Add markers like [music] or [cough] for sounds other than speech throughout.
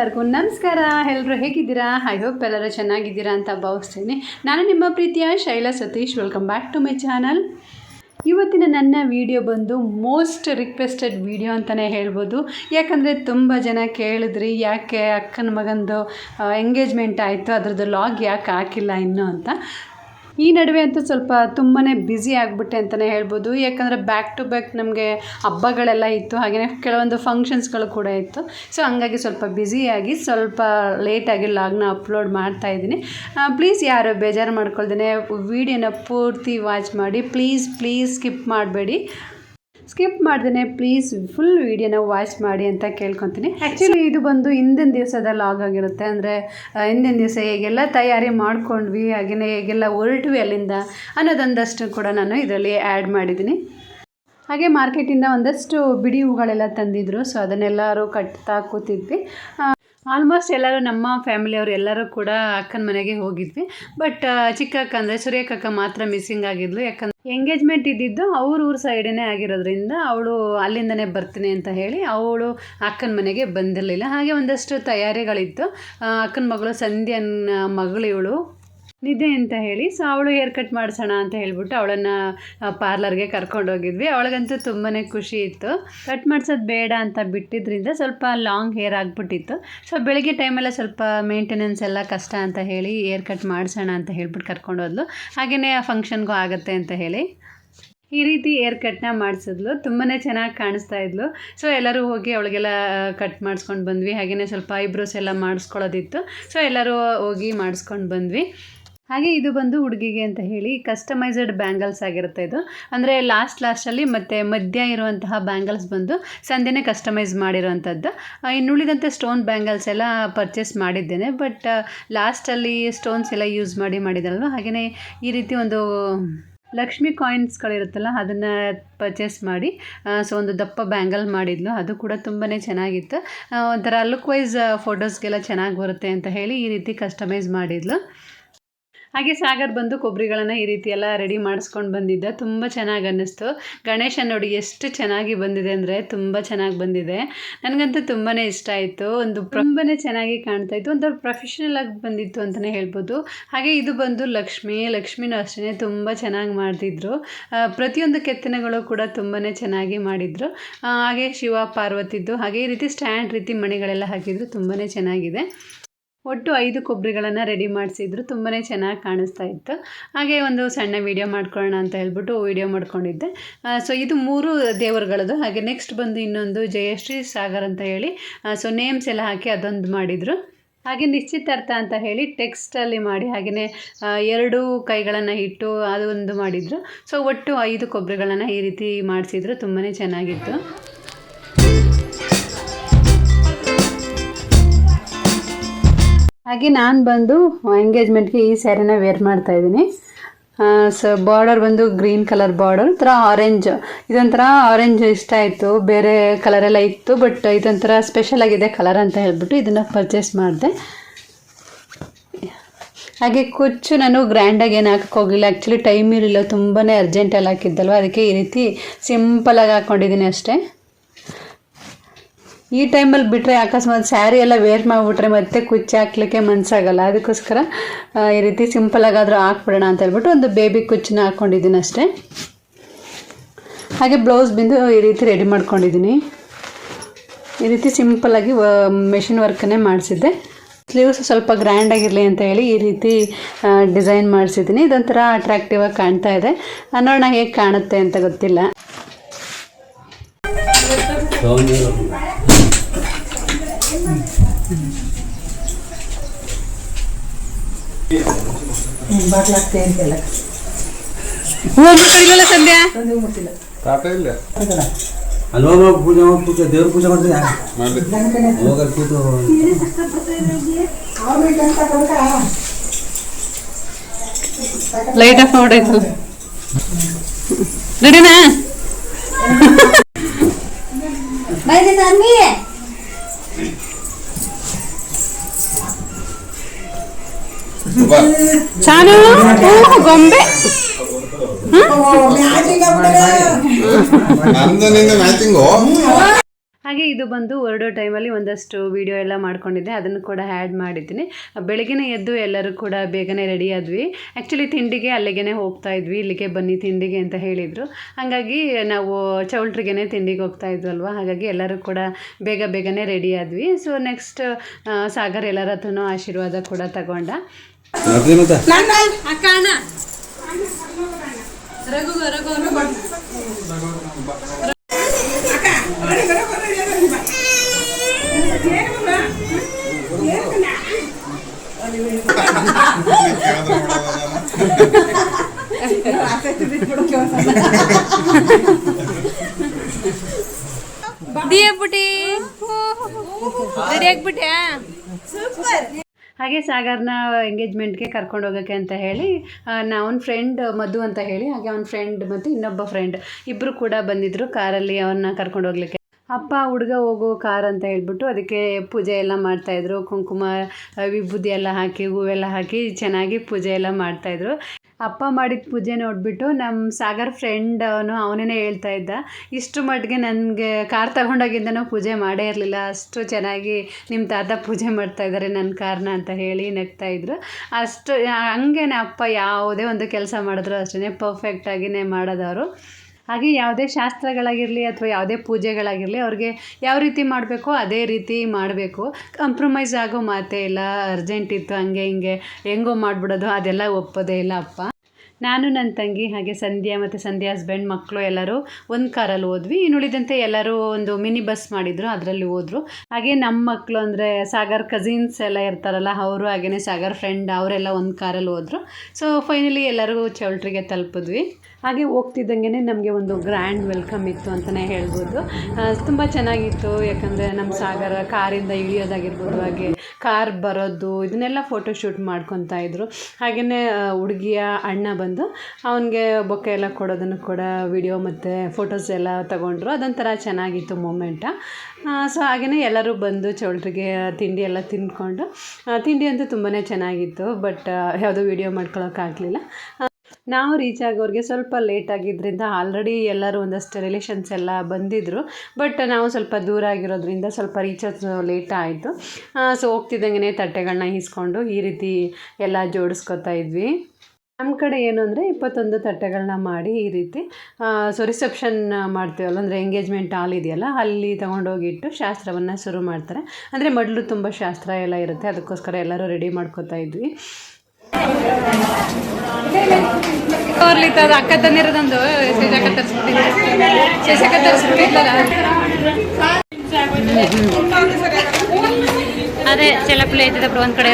ಎಲ್ಲರಿಗೂ ನಮಸ್ಕಾರ. ಎಲ್ಲರೂ ಹೇಗಿದ್ದೀರಾ? ಐ ಹೋಪ್ ಎಲ್ಲರೂ ಚೆನ್ನಾಗಿದ್ದೀರಾ ಅಂತ ಭಾವಿಸ್ತೀನಿ. ನಾನು ನಿಮ್ಮ ಪ್ರೀತಿಯ Shaila Satish. Welcome back to my channel ಇವತ್ತಿನ ನನ್ನ ವಿಡಿಯೋ ಬಂದು ಮೋಸ್ಟ್ ರಿಕ್ವೆಸ್ಟೆಡ್ ವಿಡಿಯೋ ಅಂತಲೇ ಹೇಳ್ಬೋದು. ಯಾಕಂದರೆ ತುಂಬ ಜನ ಕೇಳಿದ್ರಿ, ಯಾಕೆ ಅಕ್ಕನ ಮಗಂದು ಎಂಗೇಜ್ಮೆಂಟ್ ಆಯಿತು, ಅದ್ರದ್ದು ಲಾಗ್ ಯಾಕೆ ಹಾಕಿಲ್ಲ ಇನ್ನೂ ಅಂತ. ಈ ನಡುವೆ ಅಂತೂ ಸ್ವಲ್ಪ ತುಂಬಾ ಬ್ಯುಸಿ ಆಗಿಬಿಟ್ಟೆ ಅಂತಲೇ ಹೇಳ್ಬೋದು. ಯಾಕಂದರೆ ಬ್ಯಾಕ್ ಟು ಬ್ಯಾಕ್ ನಮಗೆ ಹಬ್ಬಗಳೆಲ್ಲ ಇತ್ತು. ಹಾಗೆಯೇ ಕೆಲವೊಂದು ಫಂಕ್ಷನ್ಸ್ಗಳು ಕೂಡ ಇತ್ತು. ಸೊ ಹಂಗಾಗಿ ಸ್ವಲ್ಪ ಬ್ಯುಸಿಯಾಗಿ ಸ್ವಲ್ಪ ಲೇಟಾಗಿ ಲಾಗ್ನ ಅಪ್ಲೋಡ್ ಮಾಡ್ತಾ ಇದ್ದೀನಿ. ಪ್ಲೀಸ್ ಯಾರು ಬೇಜಾರು ಮಾಡ್ಕೊಳ್ದೇ ವೀಡಿಯೋನ ಪೂರ್ತಿ ವಾಚ್ ಮಾಡಿ ಪ್ಲೀಸ್ ಪ್ಲೀಸ್ ಸ್ಕಿಪ್ ಮಾಡಬೇಡಿ. ಸ್ಕಿಪ್ ಮಾಡ್ದೇ ಪ್ಲೀಸ್ ಫುಲ್ ವೀಡಿಯೋನ ವಾಚ್ ಮಾಡಿ ಅಂತ ಕೇಳ್ಕೊತೀನಿ. ಆ್ಯಕ್ಚುಲಿ ಇದು ಬಂದು ಹಿಂದಿನ ದಿವಸದ ಲಾಗ್ ಆಗಿರುತ್ತೆ. ಅಂದರೆ ಹಿಂದಿನ ದಿವಸ ಹೇಗೆಲ್ಲ ತಯಾರಿ ಮಾಡ್ಕೊಂಡ್ವಿ ಹಾಗೆಯೇ ಹೇಗೆಲ್ಲ ಹೊರಟ್ವಿ ಅಲ್ಲಿಂದ ಅನ್ನೋದೊಂದಷ್ಟು ಕೂಡ ನಾನು ಇದರಲ್ಲಿ ಆ್ಯಡ್ ಮಾಡಿದ್ದೀನಿ. ಹಾಗೆ ಮಾರ್ಕೆಟಿಂದ ಒಂದಷ್ಟು ಬಿಡಿ ಹೂಗಳೆಲ್ಲ ತಂದಿದ್ರು. ಸೊ ಅದನ್ನೆಲ್ಲರೂ ಕಟ್ತಾ ಕೂತಿದ್ವಿ. ಆಲ್ಮೋಸ್ಟ್ ಎಲ್ಲರೂ ನಮ್ಮ ಫ್ಯಾಮಿಲಿಯವರು ಎಲ್ಲರೂ ಕೂಡ ಅಕ್ಕನ ಮನೆಗೆ ಹೋಗಿದ್ವಿ. ಬಟ್ ಚಿಕ್ಕ ಅಕ್ಕ ಅಂದರೆ ಸೂರ್ಯಕಕ್ಕ ಮಾತ್ರ ಮಿಸ್ಸಿಂಗ್ ಆಗಿದ್ಲು. ಯಾಕಂದ್ರೆ ಎಂಗೇಜ್ಮೆಂಟ್ ಇದ್ದಿದ್ದು ಅವ್ರ ಊರ ಸೈಡೇ ಆಗಿರೋದ್ರಿಂದ ಅವಳು ಅಲ್ಲಿಂದನೇ ಬರ್ತೀನಿ ಅಂತ ಹೇಳಿ ಅವಳು ಅಕ್ಕನ ಮನೆಗೆ ಬಂದಿರಲಿಲ್ಲ. ಹಾಗೆ ಒಂದಷ್ಟು ತಯಾರಿಗಳಿತ್ತು. ಅಕ್ಕನ ಮಗಳು ಸಂಧ್ಯನ ಮಗಳು ಇವಳು ನಿದ್ದೆ ಅಂತ ಹೇಳಿ, ಸೊ ಅವಳು ಹೇರ್ ಕಟ್ ಮಾಡಿಸೋಣ ಅಂತ ಹೇಳ್ಬಿಟ್ಟು ಅವಳನ್ನು ಪಾರ್ಲರ್ಗೆ ಕರ್ಕೊಂಡು ಹೋಗಿದ್ವಿ. ಅವಳಿಗಂತೂ ತುಂಬಾ ಖುಷಿ ಇತ್ತು. ಕಟ್ ಮಾಡಿಸೋದು ಬೇಡ ಅಂತ ಬಿಟ್ಟಿದ್ದರಿಂದ ಸ್ವಲ್ಪ ಲಾಂಗ್ ಹೇರ್ ಆಗಿಬಿಟ್ಟಿತ್ತು. ಸೊ ಬೆಳಗ್ಗೆ ಟೈಮೆಲ್ಲ ಸ್ವಲ್ಪ ಮೇಂಟೆನೆನ್ಸ್ ಎಲ್ಲ ಕಷ್ಟ ಅಂತ ಹೇಳಿ ಹೇರ್ ಕಟ್ ಮಾಡಿಸೋಣ ಅಂತ ಹೇಳ್ಬಿಟ್ಟು ಕರ್ಕೊಂಡು ಹೋದ್ಲು. ಹಾಗೆಯೇ ಆ ಫಂಕ್ಷನ್ಗೂ ಆಗುತ್ತೆ ಅಂತ ಹೇಳಿ, ಈ ರೀತಿ ಏರ್ ಕಟ್ನ ಮಾಡಿಸಿದ್ಲು. ತುಂಬಾ ಚೆನ್ನಾಗಿ ಕಾಣಿಸ್ತಾ ಇದ್ಲು. ಸೊ ಎಲ್ಲರೂ ಹೋಗಿ ಅವಳಿಗೆಲ್ಲ ಕಟ್ ಮಾಡಿಸ್ಕೊಂಡು ಬಂದ್ವಿ. ಹಾಗೆಯೇ ಸ್ವಲ್ಪ ಐಬ್ರೋಸ್ ಎಲ್ಲ ಮಾಡಿಸ್ಕೊಳ್ಳೋದಿತ್ತು. ಸೊ ಎಲ್ಲರೂ ಹೋಗಿ ಮಾಡಿಸ್ಕೊಂಡು ಬಂದ್ವಿ. ಹಾಗೆ ಇದು ಬಂದು ಹುಡುಗಿಗೆ ಅಂತ ಹೇಳಿ ಕಸ್ಟಮೈಸ್ಡ್ ಬ್ಯಾಂಗಲ್ಸ್ ಆಗಿರುತ್ತೆ ಇದು. ಅಂದರೆ ಲಾಸ್ಟ್ ಲಾಸ್ಟಲ್ಲಿ ಮತ್ತು ಮಧ್ಯ ಇರುವಂತಹ ಬ್ಯಾಂಗಲ್ಸ್ ಬಂದು ಸಂಧೆನೇ ಕಸ್ಟಮೈಸ್ ಮಾಡಿರೋವಂಥದ್ದು ಇನ್ನುಳಿದಂತೆ ಸ್ಟೋನ್ ಬ್ಯಾಂಗಲ್ಸ್ ಎಲ್ಲ ಪರ್ಚೇಸ್ ಮಾಡಿದ್ದೇನೆ. ಬಟ್ ಲಾಸ್ಟಲ್ಲಿ ಸ್ಟೋನ್ಸ್ ಎಲ್ಲ ಯೂಸ್ ಮಾಡಿ, ಮಾಡಿದ್ರಲ್ವ? ಹಾಗೆಯೇ ಈ ರೀತಿ ಒಂದು ಲಕ್ಷ್ಮಿ ಕಾಯಿನ್ಸ್ಗಳಿರುತ್ತಲ್ಲ ಅದನ್ನು ಪರ್ಚೇಸ್ ಮಾಡಿ ಸೊ ಒಂದು ದಪ್ಪ ಬ್ಯಾಂಗಲ್ ಮಾಡಿದ್ಲು. ಅದು ಕೂಡ ತುಂಬಾ ಚೆನ್ನಾಗಿತ್ತು. ಒಂಥರ ಲುಕ್ ವೈಸ್ ಫೋಟೋಸ್ಗೆಲ್ಲ ಚೆನ್ನಾಗಿ ಬರುತ್ತೆ ಅಂತ ಹೇಳಿ ಈ ರೀತಿ ಕಸ್ಟಮೈಸ್ ಮಾಡಿದ್ಲು. ಹಾಗೆ ಸಾಗರ್ ಬಂದು ಕೊಬ್ಬರಿಗಳನ್ನು ಈ ರೀತಿ ಎಲ್ಲ ರೆಡಿ ಮಾಡಿಸ್ಕೊಂಡು ಬಂದಿದ್ದ. ತುಂಬ ಚೆನ್ನಾಗಿ ಅನ್ನಿಸ್ತು. ಗಣೇಶ ನೋಡಿ ಎಷ್ಟು ಚೆನ್ನಾಗಿ ಬಂದಿದೆ ಅಂದರೆ ತುಂಬ ಚೆನ್ನಾಗಿ ಬಂದಿದೆ. ನನಗಂತೂ ತುಂಬಾ ಇಷ್ಟ ಆಯಿತು. ಒಂದು ತುಂಬಾ ಚೆನ್ನಾಗಿ ಕಾಣ್ತಾ ಇತ್ತು. ಒಂಥರ ಪ್ರೊಫೆಷನಲ್ ಆಗಿ ಬಂದಿತ್ತು ಅಂತಲೇ ಹೇಳ್ಬೋದು. ಹಾಗೆ ಇದು ಬಂದು ಲಕ್ಷ್ಮಿ, ಲಕ್ಷ್ಮಿನೂ ಅಷ್ಟೇ ತುಂಬ ಚೆನ್ನಾಗಿ ಮಾಡ್ತಿದ್ರು. ಪ್ರತಿಯೊಂದು ಕೆತ್ತನೆಗಳು ಕೂಡ ತುಂಬಾ ಚೆನ್ನಾಗಿ ಮಾಡಿದರು. ಹಾಗೆ ಶಿವ, ಪಾರ್ವತಿದ್ದು ಹಾಗೆ ಈ ರೀತಿ ಸ್ಟ್ಯಾಂಡ್ ರೀತಿ ಮಣಿಗಳೆಲ್ಲ ಹಾಕಿದ್ರು. ತುಂಬಾ ಚೆನ್ನಾಗಿದೆ. ಒಟ್ಟು ಐದು ಕೊಬ್ಬರಿಗಳನ್ನು ರೆಡಿ ಮಾಡಿಸಿದ್ರು. ತುಂಬಾ ಚೆನ್ನಾಗಿ ಕಾಣಿಸ್ತಾ ಇತ್ತು. ಹಾಗೆ ಒಂದು ಸಣ್ಣ ವಿಡಿಯೋ ಮಾಡ್ಕೊಳ್ಳೋಣ ಅಂತ ಹೇಳ್ಬಿಟ್ಟು ವಿಡಿಯೋ ಮಾಡ್ಕೊಂಡಿದ್ದೆ. ಸೊ ಇದು ಮೂರು ದೇವರುಗಳದು ಹಾಗೆ ನೆಕ್ಸ್ಟ್ ಬಂದು ಇನ್ನೊಂದು ಜಯಶ್ರೀ ಸಾಗರ್ ಅಂತ ಹೇಳಿ. ಸೊ ನೇಮ್ಸ್ ಎಲ್ಲ ಹಾಕಿ ಅದೊಂದು ಮಾಡಿದರು. ಹಾಗೆ ನಿಶ್ಚಿತಾರ್ಥ ಅಂತ ಹೇಳಿ ಟೆಕ್ಸ್ಟಲ್ಲಿ ಮಾಡಿ ಹಾಗೆಯೇ ಎರಡು ಕೈಗಳನ್ನು ಇಟ್ಟು ಅದೊಂದು ಮಾಡಿದರು. ಸೊ ಒಟ್ಟು ಐದು ಕೊಬ್ಬರಿಗಳನ್ನು ಈ ರೀತಿ ಮಾಡಿಸಿದ್ರು. ತುಂಬಾ ಚೆನ್ನಾಗಿತ್ತು. ಹಾಗೆ ನಾನು ಬಂದು ಎಂಗೇಜ್ಮೆಂಟ್ಗೆ ಈ ಸ್ಯಾರಿನ ವೇರ್ ಮಾಡ್ತಾ ಇದ್ದೀನಿ. ಸೊ ಬಾರ್ಡರ್ ಬಂದು ಗ್ರೀನ್ ಕಲರ್ ಬಾರ್ಡರ್ ಒಂಥರ ಆರೆಂಜ್ ಇದೊಂಥರ ಆರೆಂಜ್ ಇಷ್ಟ ಆಯಿತು, ಬೇರೆ ಕಲರೆಲ್ಲ ಇತ್ತು ಬಟ್ ಇದೊಂಥರ ಸ್ಪೆಷಲ್ ಆಗಿದೆ ಕಲರ್ ಅಂತ ಹೇಳ್ಬಿಟ್ಟು ಇದನ್ನು ಪರ್ಚೇಸ್ ಮಾಡಿದೆ. ಹಾಗೆ ಕುಚ್ಚು ನಾನು ಗ್ರ್ಯಾಂಡಾಗಿ ಏನು ಹಾಕಕ್ಕೆ ಹೋಗಿಲ್ಲ ಆ್ಯಕ್ಚುಲಿ ಟೈಮ್ ಇರಲಿಲ್ಲ ತುಂಬಾ ಅರ್ಜೆಂಟಲ್ಲಿ ಹಾಕಿದ್ದಲ್ವ, ಅದಕ್ಕೆ ಈ ರೀತಿ ಸಿಂಪಲಾಗಿ ಹಾಕ್ಕೊಂಡಿದ್ದೀನಿ ಅಷ್ಟೇ. ಈ ಟೈಮಲ್ಲಿ ಬಿಟ್ಟರೆ ಅಕಸ್ಮಾತ್ ಸ್ಯಾರಿ ಎಲ್ಲ ವೇರ್ ಮಾಡಿಬಿಟ್ರೆ ಮತ್ತೆ ಕುಚ್ಚು ಹಾಕ್ಲಿಕ್ಕೆ ಮನಸ್ಸಾಗಲ್ಲ ಅದಕ್ಕೋಸ್ಕರ ಈ ರೀತಿ ಸಿಂಪಲಾಗಾದರೂ ಹಾಕ್ಬಿಡೋಣ ಅಂತ ಹೇಳ್ಬಿಟ್ಟು ಒಂದು ಬೇಬಿ ಕುಚ್ಚನ್ನ ಹಾಕ್ಕೊಂಡಿದ್ದೀನಿ ಅಷ್ಟೇ. ಹಾಗೆ ಬ್ಲೌಸ್ ಬಿಂದು ಈ ರೀತಿ ರೆಡಿ ಮಾಡ್ಕೊಂಡಿದ್ದೀನಿ. ಈ ರೀತಿ ಸಿಂಪಲಾಗಿ ಮೆಷಿನ್ ವರ್ಕನ್ನೇ ಮಾಡಿಸಿದ್ದೆ. ಸ್ಲೀವ್ಸ್ ಸ್ವಲ್ಪ ಗ್ರ್ಯಾಂಡಾಗಿರಲಿ ಅಂತ ಹೇಳಿ ಈ ರೀತಿ ಡಿಸೈನ್ ಮಾಡಿಸಿದ್ದೀನಿ. ಇದೊಂಥರ ಅಟ್ರಾಕ್ಟಿವ್ ಆಗಿ ಕಾಣ್ತಾ ಇದೆ. ನೋಡೋಣ ಹೇಗೆ ಕಾಣುತ್ತೆ ಅಂತ ಗೊತ್ತಿಲ್ಲ. ಸಂಧ್ಯಾ? ತಾತ ಇಲ್ಲ? ಅಲ್ಲಿ ಪೂಜೆ ಮಾಡಿ ಪೂಜೆ ದೇವ್ರ ಪೂಜೆ ಮಾಡ್ತೀನಿ ಕೂತು. ಲೈಟ್ ಆಫ್ ಮಾಡಾಯ್ತಲ್ಲ ರೆಡಿನಾ? ಬಾ. ಚಾನು ಗೊಂಬೆ. ಹಾಗೆ ಇದು ಬಂದು ಹೊರಡೋ ಟೈಮಲ್ಲಿ ಒಂದಷ್ಟು ವೀಡಿಯೋ ಎಲ್ಲ ಮಾಡ್ಕೊಂಡಿದ್ದೆ. ಅದನ್ನು ಕೂಡ ಆ್ಯಡ್ ಮಾಡಿದ್ದೀನಿ. ಬೆಳಗ್ಗೆ ಎದ್ದು ಎಲ್ಲರೂ ಕೂಡ ಬೇಗನೆ ರೆಡಿ ಆದ್ವಿ. ಆ್ಯಕ್ಚುಲಿ ತಿಂಡಿಗೆ ಅಲ್ಲಿಗೆ ಹೋಗ್ತಾ ಇದ್ವಿ. ಇಲ್ಲಿಗೆ ಬನ್ನಿ ತಿಂಡಿಗೆ ಅಂತ ಹೇಳಿದರು. ಹಾಗಾಗಿ ನಾವು ಚೌಲ್ಟ್ರಿಗೇ ತಿಂಡಿಗೆ ಹೋಗ್ತಾ ಇದ್ವಲ್ವ ಹಾಗಾಗಿ ಎಲ್ಲರೂ ಕೂಡ ಬೇಗ ಬೇಗನೆ ರೆಡಿ ಆದ್ವಿ. ಸೊ ನೆಕ್ಸ್ಟ್ ಸಾಗರ್ ಎಲ್ಲರ ಹತ್ರನೂ ಆಶೀರ್ವಾದ ಕೂಡ ತಗೊಂಡ. ಮತ್ತೆ ಅಕ್ಕ ಅಣ್ಣ ರಘು ರಘು ರೆಡಿ ಆಗ್ಬಿಟ್ಟಿ ರೆಡಿ ಆಗ್ಬಿಟ್ಯಾ ಹಾಗೆ ಸಾಗರ್ನ ಎಂಗೇಜ್ಮೆಂಟ್ಗೆ ಕರ್ಕೊಂಡು ಹೋಗೋಕ್ಕೆ ಅಂತ ಹೇಳಿ ನಾ ಅವ್ನ ಫ್ರೆಂಡ್ ಮಧು ಅಂತ ಹೇಳಿ, ಹಾಗೆ ಅವ್ನ ಫ್ರೆಂಡ್ ಮತ್ತು ಇನ್ನೊಬ್ಬ ಫ್ರೆಂಡ್ ಇಬ್ಬರು ಕೂಡ ಬಂದಿದ್ದರು ಕಾರಲ್ಲಿ ಅವನ್ನ ಕರ್ಕೊಂಡು ಹೋಗ್ಲಿಕ್ಕೆ. ಅಪ್ಪ ಹುಡುಗ ಹೋಗೋ ಕಾರ್ ಅಂತ ಹೇಳ್ಬಿಟ್ಟು ಅದಕ್ಕೆ ಪೂಜೆ ಎಲ್ಲ ಮಾಡ್ತಾಯಿದ್ರು ಕುಂಕುಮ ವಿಭೂತಿ ಎಲ್ಲ ಹಾಕಿ ಹೂವೆಲ್ಲ ಹಾಕಿ ಚೆನ್ನಾಗಿ ಪೂಜೆ ಎಲ್ಲ ಮಾಡ್ತಾಯಿದ್ರು ಅಪ್ಪ ಮಾಡಿದ ಪೂಜೆ ನೋಡಿಬಿಟ್ಟು ನಮ್ಮ ಸಾಗರ್ ಫ್ರೆಂಡ್ ಅವನು ಅವನೇ ಹೇಳ್ತಾ ಇದ್ದ, ಇಷ್ಟು ಮಟ್ಟಿಗೆ ನನಗೆ ಕಾರ್ ತಗೊಂಡೋಗಿದ್ದನೂ ಪೂಜೆ ಮಾಡೇ ಇರಲಿಲ್ಲ, ಅಷ್ಟು ಚೆನ್ನಾಗಿ ನಿಮ್ಮ ತಾತ ಪೂಜೆ ಮಾಡ್ತಾ ಇದ್ದಾರೆ ನನ್ನ ಕಾರ್ನ ಅಂತ ಹೇಳಿ ನಗ್ತಾ ಇದ್ರು. ಅಷ್ಟು, ಹಂಗೇನೆ ಅಪ್ಪ ಯಾವುದೇ ಒಂದು ಕೆಲಸ ಮಾಡಿದ್ರು ಅಷ್ಟೇ ಪರ್ಫೆಕ್ಟಾಗಿಯೇ ಮಾಡೋದವರು. ಹಾಗೆ ಯಾವುದೇ ಶಾಸ್ತ್ರಗಳಾಗಿರಲಿ ಅಥವಾ ಯಾವುದೇ ಪೂಜೆಗಳಾಗಿರಲಿ ಅವ್ರಿಗೆ ಯಾವ ರೀತಿ ಮಾಡಬೇಕೋ ಅದೇ ರೀತಿ ಮಾಡಬೇಕು. ಕಾಂಪ್ರಮೈಸ್ ಆಗೋ ಮಾತೇ ಇಲ್ಲ ಅರ್ಜೆಂಟ್ ಇತ್ತು, ಹಂಗೆ ಹಿಂಗೆ, ಹೆಂಗೋ ಮಾಡಿಬಿಡೋದು, ಅದೆಲ್ಲ ಒಪ್ಪೋದೇ ಇಲ್ಲ ಅಪ್ಪ. ನಾನು, ನನ್ನ ತಂಗಿ, ಹಾಗೆ ಸಂಧ್ಯಾ ಮತ್ತು ಸಂಧ್ಯಾ ಹಸ್ಬೆಂಡ್ ಮಕ್ಕಳು ಎಲ್ಲರೂ ಒಂದು ಕಾರಲ್ಲಿ ಹೋದ್ವಿ. ಇನ್ನುಳಿದಂತೆ ಎಲ್ಲರೂ ಒಂದು ಮಿನಿ ಬಸ್ ಮಾಡಿದರು, ಅದರಲ್ಲಿ ಹೋದರು. ಹಾಗೆ ನಮ್ಮ ಮಕ್ಕಳು ಅಂದರೆ ಸಾಗರ್ ಕಸಿನ್ಸ್ ಎಲ್ಲ ಇರ್ತಾರಲ್ಲ, ಅವರು ಹಾಗೆಯೇ ಸಾಗರ್ ಫ್ರೆಂಡ್ ಅವರೆಲ್ಲ ಒಂದು ಕಾರಲ್ಲಿ ಹೋದರು. ಸೊ ಫೈನಲಿ ಎಲ್ಲರಿಗೂ ಚೌಲ್ಟ್ರಿಗೆ ತಲುಪಿದ್ವಿ. ಹಾಗೆ ಹೋಗ್ತಿದ್ದಂಗೆ ನಮಗೆ ಒಂದು ಗ್ರ್ಯಾಂಡ್ ವೆಲ್ಕಮ್ ಇತ್ತು ಅಂತಲೇ ಹೇಳ್ಬೋದು. ತುಂಬ ಚೆನ್ನಾಗಿತ್ತು, ಯಾಕಂದರೆ ನಮ್ಮ ಸಾಗರ ಕಾರಿಂದ ಇಳಿಯೋದಾಗಿರ್ಬೋದು, ಹಾಗೆ ಕಾರ್ ಬರೋದು, ಇದನ್ನೆಲ್ಲ ಫೋಟೋ ಶೂಟ್ ಮಾಡ್ಕೊತಾ ಇದ್ದರು ಹಾಗೆಯೇ ಹುಡುಗಿಯ ಅಣ್ಣ ಬಂದು ಅವನಿಗೆ ಬೊಕ್ಕೆ ಎಲ್ಲ ಕೊಡೋದನ್ನು ಕೂಡ ವಿಡಿಯೋ ಮತ್ತು ಫೋಟೋಸ್ ಎಲ್ಲ ತಗೊಂಡ್ರು. ಅದೊಂಥರ ಚೆನ್ನಾಗಿತ್ತು ಮೂಮೆಂಟ ಸೊ ಹಾಗೆಯೇ ಎಲ್ಲರೂ ಬಂದು ಚೌಲ್ಟ್ರಿಗೆ ತಿಂಡಿ ಎಲ್ಲ ತಿಂದ್ಕೊಂಡು ತಿಂಡಿ ಅಂತೂ ತುಂಬಾ ಚೆನ್ನಾಗಿತ್ತು ಬಟ್ ಯಾವುದೋ ವಿಡಿಯೋ ಮಾಡ್ಕೊಳಕ್ಕಾಗಲಿಲ್ಲ. ನಾವು ರೀಚ್ ಆಗೋರಿಗೆ ಸ್ವಲ್ಪ ಲೇಟ್ ಆಗಿದ್ದರಿಂದ ಆಲ್ರೆಡಿ ಎಲ್ಲರೂ ಒಂದಷ್ಟು ರಿಲೇಷನ್ಸ್ ಎಲ್ಲ ಬಂದಿದ್ದರು ಬಟ್ ನಾವು ಸ್ವಲ್ಪ ದೂರ ಆಗಿರೋದ್ರಿಂದ ಸ್ವಲ್ಪ ರೀಚ್ ಲೇಟ್ ಆಯಿತು. ಸೊ ಹೋಗ್ತಿದ್ದಂಗೆ ತಟ್ಟೆಗಳನ್ನ ಈಸ್ಕೊಂಡು ಈ ರೀತಿ ಎಲ್ಲ ಜೋಡಿಸ್ಕೊತಾ ಇದ್ವಿ. ನಮ್ಮ ಕಡೆ ಏನು ಅಂದರೆ ಇಪ್ಪತ್ತೊಂದು ತಟ್ಟೆಗಳನ್ನ ಮಾಡಿ ಈ ರೀತಿ ಸೊ ರಿಸೆಪ್ಷನ್ ಮಾಡ್ತೀವಲ್ಲ, ಅಂದರೆ ಎಂಗೇಜ್ಮೆಂಟ್ ಹಾಲ್ ಇದೆಯಲ್ಲ, ಅಲ್ಲಿ ತೊಗೊಂಡೋಗಿಟ್ಟು ಶಾಸ್ತ್ರವನ್ನು ಶುರು ಮಾಡ್ತಾರೆ. ಅಂದರೆ ಮೊದಲು ತುಂಬ ಶಾಸ್ತ್ರ ಎಲ್ಲ ಇರುತ್ತೆ, ಅದಕ್ಕೋಸ್ಕರ ಎಲ್ಲರೂ ರೆಡಿ ಮಾಡ್ಕೋತಾ ಇದ್ವಿ. ಅಕ್ಕ ತಂದಿರೋದೊಂದು ಶೇಷಕ ತರಿಸ್ಬಿಟ್ಟಿಲ್ಲ ಶೇಷಕ್ಕ ತರಿಸ್ಬಿಟ್ಟಿದ್ದಲ್ಲ ಅದೇ ಚೆಲ್ಲಪುಲಿ ಬ್ರೋ ಒಂದ್ ಕಡೆ.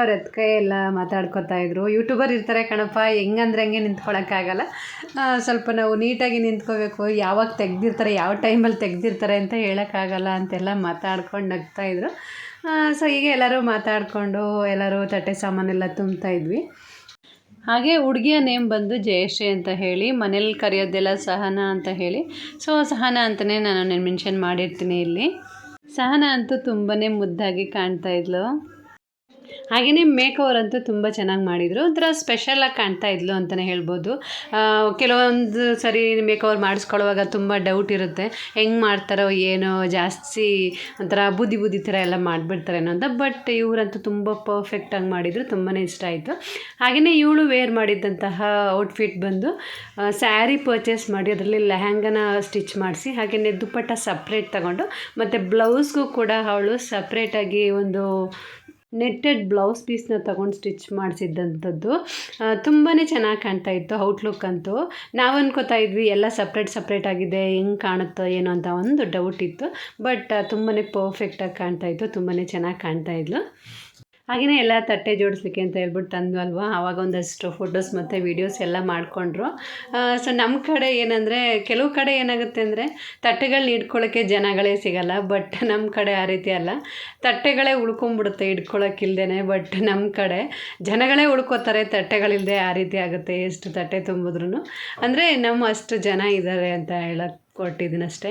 ಅವ್ರ ಕೈ ಎಲ್ಲ ಮಾತಾಡ್ಕೊತಾ ಇದ್ರು. ಯೂಟ್ಯೂಬರ್ ಇರ್ತಾರೆ ಕಣಪ್ಪ ಹೆಂಗಂದ್ರೆ ಹಂಗೆ ನಿಂತ್ಕೊಳಕ್ಕಾಗಲ್ಲ ಆ, ಸ್ವಲ್ಪ ನಾವು ನೀಟಾಗಿ ನಿಂತ್ಕೋಬೇಕು. ಯಾವಾಗ ತೆಗ್ದಿರ್ತಾರೆ ಯಾವ ಟೈಮಲ್ಲಿ ತೆಗ್ದಿರ್ತಾರೆ ಅಂತ ಹೇಳೋಕ್ಕಾಗಲ್ಲ ಅಂತೆಲ್ಲ ಮಾತಾಡ್ಕೊಂಡು ನಗ್ತಾ ಇದ್ರು. ಸೊ ಈಗ ಎಲ್ಲರೂ ಮಾತಾಡಿಕೊಂಡು ಎಲ್ಲರೂ ತಟ್ಟೆ ಸಾಮಾನೆಲ್ಲ ತುಂಬ್ತಾ ಇದ್ವಿ. ಹಾಗೆ ಹುಡುಗಿಯ ನೇಮ್ ಬಂದು ಜಯಶ್ರೀ ಅಂತ ಹೇಳಿ ಮನೇಲಿ ಕರೆಯೋದೆಲ್ಲ ಸಹನಾ ಅಂತ ಹೇಳಿ. ಸೊ ಸಹನಾ ಅಂತಲೇ ನಾನು ಮೆನ್ಷನ್ ಮಾಡಿರ್ತೀನಿ ಇಲ್ಲಿ. ಸಹನಾ ಅಂತೂ ತುಂಬಾ ಮುದ್ದಾಗಿ ಕಾಣ್ತಾ ಇದ್ಲು. ಹಾಗೆಯೇ ಮೇಕ್ ಓವರ್ ಅಂತೂ ತುಂಬ ಚೆನ್ನಾಗಿ ಮಾಡಿದರು. ಒಂಥರ ಸ್ಪೆಷಲಾಗಿ ಕಾಣ್ತಾ ಇದ್ಲು ಅಂತಲೇ ಹೇಳ್ಬೋದು. ಕೆಲವೊಂದು ಸರಿ ಮೇಕ್ ಓವರ್ ಮಾಡಿಸ್ಕೊಳ್ಳುವಾಗ ತುಂಬ ಡೌಟ್ ಇರುತ್ತೆ. ಹೆಂಗೆ ಮಾಡ್ತಾರೋ ಏನೋ ಜಾಸ್ತಿ ಒಂಥರ ಬುದ್ಧಿ ಬುದ್ಧಿ ಥರ ಎಲ್ಲ ಮಾಡಿಬಿಡ್ತಾರೇನೋ ಅಂತ ಬಟ್ ಇವರಂತೂ ತುಂಬ ಪರ್ಫೆಕ್ಟಾಗಿ ಮಾಡಿದರು. ತುಂಬಾ ಇಷ್ಟ ಆಯಿತು. ಹಾಗೆಯೇ ಇವಳು ವೇರ್ ಮಾಡಿದ್ದಂತಹ ಔಟ್ಫಿಟ್ ಬಂದು ಸ್ಯಾರಿ ಪರ್ಚೇಸ್ ಮಾಡಿ, ಅದರಲ್ಲಿ ಲೆಹಂಗನ ಸ್ಟಿಚ್ ಮಾಡಿಸಿ ಹಾಗೆಯೇ ದುಪ್ಪಟ್ಟ ಸಪ್ರೇಟ್ ತಗೊಂಡು, ಮತ್ತು ಬ್ಲೌಸ್ಗೂ ಕೂಡ ಅವಳು ಸಪ್ರೇಟಾಗಿ ಒಂದು ನೆಟ್ಟೆಡ್ ಬ್ಲೌಸ್ ಪೀಸ್ನ ತೊಗೊಂಡು ಸ್ಟಿಚ್ ಮಾಡಿಸಿದ್ದಂಥದ್ದು ತುಂಬಾ ಚೆನ್ನಾಗಿ ಕಾಣ್ತಾ ಇತ್ತು ಔಟ್ಲುಕ್ ಅಂತೂ. ನಾವು ಅನ್ಕೋತಾ ಇದ್ವಿ, ಎಲ್ಲ ಸಪ್ರೇಟ್ ಸಪ್ರೇಟ್ ಆಗಿದೆ, ಹೆಂಗೆ ಕಾಣುತ್ತೋ ಏನೋ ಅಂತ ಒಂದು ಡೌಟ್ ಇತ್ತು. ಬಟ್ ತುಂಬಾ ಪರ್ಫೆಕ್ಟಾಗಿ ಕಾಣ್ತಾ ಇತ್ತು ತುಂಬಾ ಚೆನ್ನಾಗಿ ಕಾಣ್ತಾ ಇದ್ಲು. ಹಾಗೆಯೇ ಎಲ್ಲ ತಟ್ಟೆ ಜೋಡಿಸ್ಲಿಕ್ಕೆ ಅಂತ ಹೇಳ್ಬಿಟ್ಟು ತಂದು ಅಲ್ವಾ ಆವಾಗ ಒಂದಷ್ಟು ಫೋಟೋಸ್ ಮತ್ತು ವೀಡಿಯೋಸ್ ಎಲ್ಲ ಮಾಡಿಕೊಂಡ್ರು. ಸೊ ನಮ್ಮ ಕಡೆ ಏನಂದರೆ, ಕೆಲವು ಕಡೆ ಏನಾಗುತ್ತೆ ಅಂದರೆ ತಟ್ಟೆಗಳನ್ನ ಇಟ್ಕೊಳ್ಳೋಕ್ಕೆ ಜನಗಳೇ ಸಿಗಲ್ಲ ಬಟ್ ನಮ್ಮ ಕಡೆ ಆ ರೀತಿ ಅಲ್ಲ. ತಟ್ಟೆಗಳೇ ಉಳ್ಕೊಂಬಿಡುತ್ತೆ ಇಟ್ಕೊಳ್ಳೋಕ್ಕಿಲ್ದೇ ಬಟ್ ನಮ್ಮ ಕಡೆ ಜನಗಳೇ ಉಳ್ಕೋತಾರೆ ತಟ್ಟೆಗಳಿಲ್ಲದೆ ಆ ರೀತಿ ಆಗುತ್ತೆ, ಎಷ್ಟು ತಟ್ಟೆ ತುಂಬಿದ್ರೂ ಅಂದರೆ ನಮ್ಮ ಅಷ್ಟು ಜನ ಇದ್ದಾರೆ ಅಂತ ಹೇಳಕ್ಕೆ ಕೊಟ್ಟಿದ್ದೀನಿ ಅಷ್ಟೇ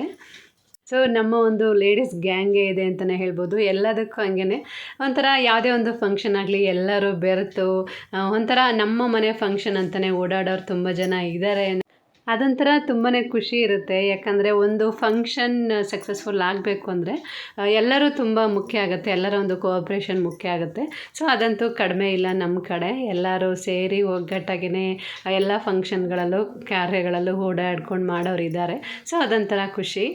ಸೊ ನಮ್ಮ ಒಂದು ಲೇಡೀಸ್ ಗ್ಯಾಂಗೇ ಇದೆ ಅಂತಲೇ ಹೇಳ್ಬೋದು. ಎಲ್ಲದಕ್ಕೂ ಹಂಗೇ ಒಂಥರ ಯಾವುದೇ ಒಂದು ಫಂಕ್ಷನ್ ಆಗಲಿ ಎಲ್ಲರೂ ಬೆರೆತು ಒಂಥರ ನಮ್ಮ ಮನೆ ಫಂಕ್ಷನ್ ಅಂತಲೇ ಓಡಾಡೋರು ತುಂಬ ಜನ ಇದ್ದಾರೆ ಅದೊಂಥರ ತುಂಬಾ ಖುಷಿ ಇರುತ್ತೆ. ಯಾಕಂದರೆ ಒಂದು ಫಂಕ್ಷನ್ ಸಕ್ಸಸ್ಫುಲ್ ಆಗಬೇಕು ಅಂದರೆ ಎಲ್ಲರೂ ತುಂಬ ಮುಖ್ಯ ಆಗುತ್ತೆ. ಎಲ್ಲರ ಒಂದು ಕೋಆಪ್ರೇಷನ್ ಮುಖ್ಯ ಆಗುತ್ತೆ. ಸೊ ಅದಂತೂ ಕಡಿಮೆ ಇಲ್ಲ ನಮ್ಮ ಕಡೆ. ಎಲ್ಲರೂ ಸೇರಿ ಒಗ್ಗಟ್ಟಾಗಿಯೇ ಎಲ್ಲ ಫಂಕ್ಷನ್ಗಳಲ್ಲೂ ಕಾರ್ಯಗಳಲ್ಲೂ ಓಡಾಡ್ಕೊಂಡು ಮಾಡೋರು ಇದ್ದಾರೆ ಸೊ ಅದೊಂಥರ ಖುಷಿ.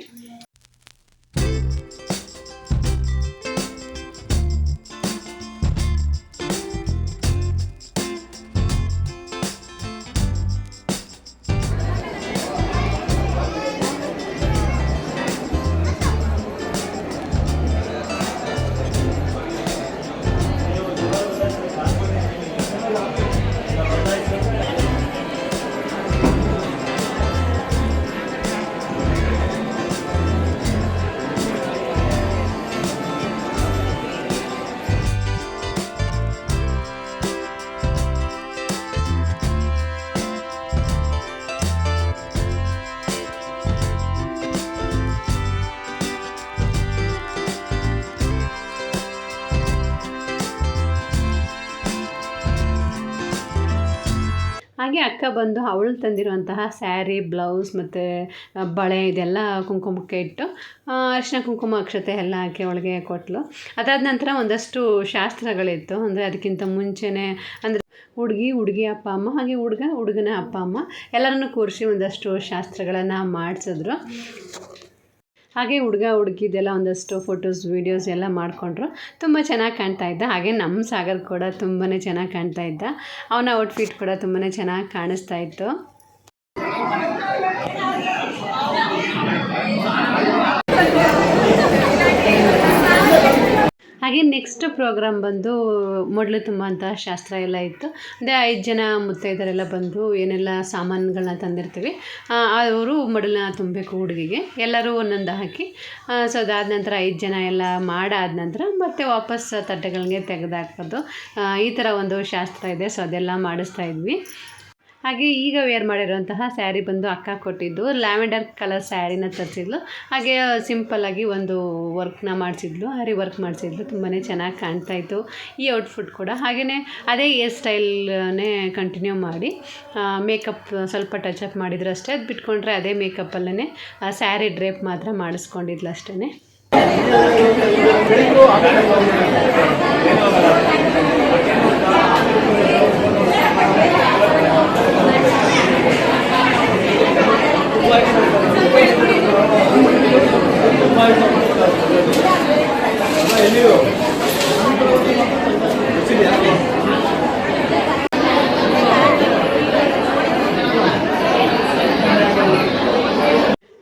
ಅಕ್ಕ ಬಂದು ಅವಳು ತಂದಿರುವಂತಹ ಸ್ಯಾರಿ, ಬ್ಲೌಸ್ ಮತ್ತು ಬಳೆ ಇದೆಲ್ಲ ಕುಂಕುಮಕ್ಕೆ ಇಟ್ಟು ಅರಿಶಿನ ಕುಂಕುಮ ಅಕ್ಷತೆ ಎಲ್ಲ ಹಾಕಿ ಅವಳಿಗೆ ಕೊಟ್ಟಲು ಅದಾದ ನಂತರ ಒಂದಷ್ಟು ಶಾಸ್ತ್ರಗಳಿತ್ತು. ಅಂದರೆ ಅದಕ್ಕಿಂತ ಮುಂಚೆನೇ ಅಂದರೆ ಹುಡುಗಿ ಹುಡುಗಿ ಅಪ್ಪ ಅಮ್ಮ, ಹಾಗೆ ಹುಡುಗ, ಹುಡುಗನ ಅಪ್ಪ ಅಮ್ಮ ಎಲ್ಲರನ್ನು ಕೂರಿಸಿ ಒಂದಷ್ಟು ಶಾಸ್ತ್ರಗಳನ್ನು ಮಾಡಿಸಿದ್ರು. ಹಾಗೆ ಹುಡುಗ ಹುಡುಗಿದೆಲ್ಲ ಒಂದಷ್ಟು ಫೋಟೋಸ್ ವೀಡಿಯೋಸ್ ಎಲ್ಲ ಮಾಡಿಕೊಂಡ್ರು. ತುಂಬ ಚೆನ್ನಾಗಿ ಕಾಣ್ತಾ ಇದ್ದ. ಹಾಗೆ ನಮ್ಮ ಸಾಗರ್ ಕೂಡ ತುಂಬಾ ಚೆನ್ನಾಗಿ ಕಾಣ್ತಾ ಇದ್ದ. ಅವನ ಔಟ್ಫಿಟ್ ಕೂಡ ತುಂಬಾ ಚೆನ್ನಾಗಿ ಕಾಣಿಸ್ತಾ ಇತ್ತು. ಹಾಗೆ ನೆಕ್ಸ್ಟ್ ಪ್ರೋಗ್ರಾಮ್ ಬಂದು ಮೊದಲು ತುಂಬಂಥ ಶಾಸ್ತ್ರ ಎಲ್ಲ ಇತ್ತು. ಅಂದರೆ ಐದು ಜನ ಮುತ್ತೈದರೆಲ್ಲ ಬಂದು ಏನೆಲ್ಲ ಸಾಮಾನುಗಳನ್ನ ತಂದಿರ್ತೀವಿ. ಅವರು ಮೊಡಲನ್ನ ತುಂಬಬೇಕು ಹುಡುಗಿಗೆ. ಎಲ್ಲರೂ ಒಂದೊಂದು ಹಾಕಿ ಸೊ ಅದಾದ ನಂತರ ಐದು ಜನ ಎಲ್ಲ ಮಾಡಾದ ನಂತರ ಮತ್ತೆ ವಾಪಸ್ ತಟ್ಟೆಗಳಿಗೆ ತೆಗೆದಾಕೋದು ಈ ಥರ ಒಂದು ಶಾಸ್ತ್ರ ಇದೆ. ಸೊ ಅದೆಲ್ಲ ಮಾಡಿಸ್ತಾ ಇದ್ವಿ. ಹಾಗೆ ಈಗ ವೇರ್ ಮಾಡಿರುವಂತಹ ಸ್ಯಾರಿ ಬಂದು ಅಕ್ಕ ಕೊಟ್ಟಿದ್ದು. ಲ್ಯಾವೆಂಡರ್ ಕಲರ್ ಸ್ಯಾರಿನ ತರಿಸಿದ್ಲು. ಹಾಗೆ ಸಿಂಪಲ್ಲಾಗಿ ಒಂದು ವರ್ಕ್ನ ಮಾಡಿಸಿದ್ಲು. ಹರಿ ವರ್ಕ್ ಮಾಡಿಸಿದ್ಲು. ತುಂಬಾ ಚೆನ್ನಾಗಿ ಕಾಣ್ತಾ ಇತ್ತು. ಈ ಔಟ್ಫಿಟ್ ಕೂಡ. ಹಾಗೆಯೇ ಅದೇ ಏರ್ ಸ್ಟೈಲ್ನೇ ಕಂಟಿನ್ಯೂ ಮಾಡಿ ಮೇಕಪ್ ಸ್ವಲ್ಪ ಟಚ್ ಅಪ್ ಮಾಡಿದ್ರು ಅಷ್ಟೇ. ಅದು ಬಿಟ್ಕೊಂಡ್ರೆ ಅದೇ ಮೇಕಪ್ಪಲ್ಲೇ ಸ್ಯಾರಿ ಡ್ರೇಪ್ ಮಾತ್ರ ಮಾಡಿಸ್ಕೊಂಡಿದ್ಲು ಅಷ್ಟೇ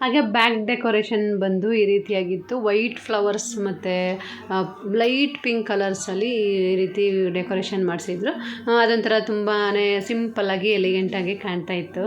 ಹಾಗೆ ಬ್ಯಾಕ್ ಡೆಕೋರೇಷನ್ ಬಂದು ಈ ರೀತಿಯಾಗಿತ್ತು. ವೈಟ್ ಫ್ಲವರ್ಸ್ ಮತ್ತು ಲೈಟ್ ಪಿಂಕ್ ಕಲರ್ಸಲ್ಲಿ ಈ ರೀತಿ ಡೆಕೋರೇಷನ್ ಮಾಡಿಸಿದ್ರು. ಅದೊಂಥರ ತುಂಬಾ ಸಿಂಪಲ್ಲಾಗಿ ಎಲಿಗೆಂಟಾಗಿ ಕಾಣ್ತಾ ಇತ್ತು.